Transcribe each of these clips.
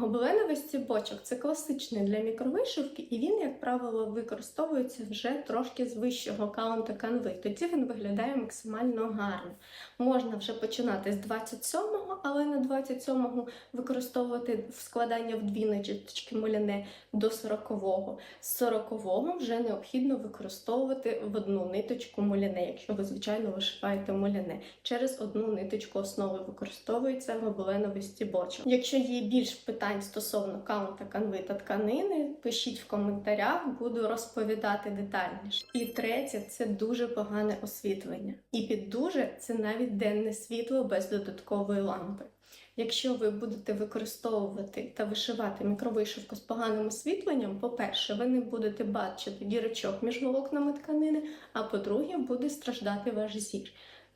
Гобеленовий стібочок це класичний для мікровишивки, і він, як правило, використовується вже трошки з вищого каунта канви. Тоді він виглядає максимально гарно. Можна вже починати з 27-го, але на 27-му використовувати складання в дві ниточки муляне до 40-го. З 40-го вже необхідно використовувати в одну ниточку муляне, якщо ви, звичайно, вишиваєте муляне. Через одну ниточку основи використовується гобеленовий стібочок. Якщо є більш питань стосовно каунта канви та тканини, пишіть в коментарях, буду розповідати детальніше. І третє це дуже погане освітлення. І під дуже це навіть денне світло без додаткової лампи. Якщо ви будете використовувати та вишивати мікровишивку з поганим освітленням, по-перше, ви не будете бачити дірочок між волокнами тканини, а по-друге, буде страждати ваш зір.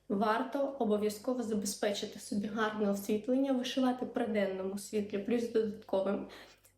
Варто обов'язково забезпечити собі гарне освітлення, вишивати при денному світлі, плюс додатковим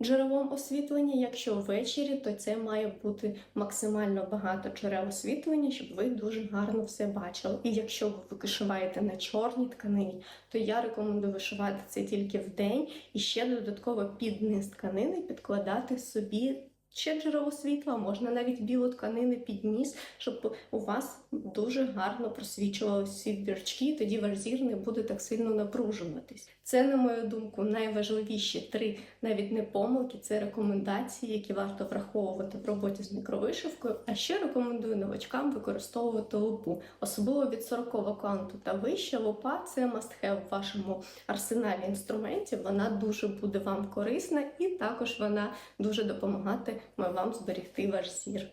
джерелом освітлення. Якщо ввечері, то це має бути максимально багато джерел освітлення, щоб ви дуже гарно все бачили. І якщо ви вишиваєте на чорній тканині, то я рекомендую вишивати це тільки в день і ще додатково під низ тканини підкладати собі. Ще джерело світла, можна навіть білу тканини під ніс, щоб у вас дуже гарно просвічувалися всі дірчки, тоді ваш зір не буде так сильно напружуватись. Це, на мою думку, найважливіші три навіть не помилки, це рекомендації, які варто враховувати в роботі з мікровишивкою. А ще рекомендую новачкам використовувати лупу, особливо від 40 канту та вище. Лупа це must-have в вашому арсеналі інструментів. Вона дуже буде вам корисна і також вона дуже допомагатиме вам зберегти ваш зір.